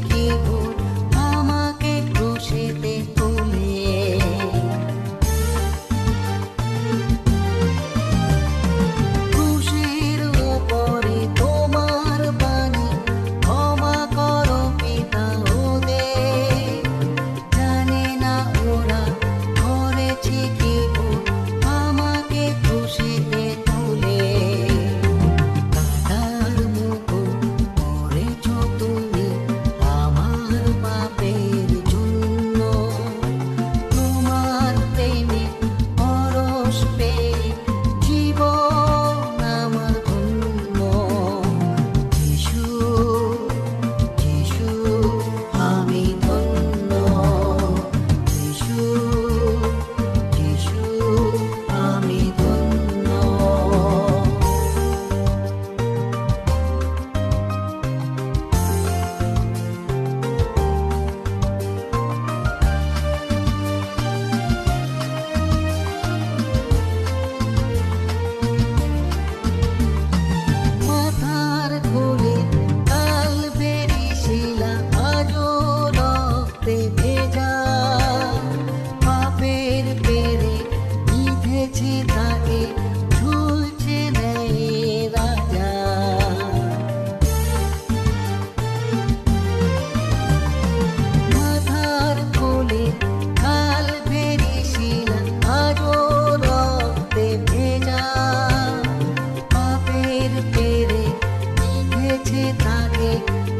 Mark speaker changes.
Speaker 1: কি ভুল like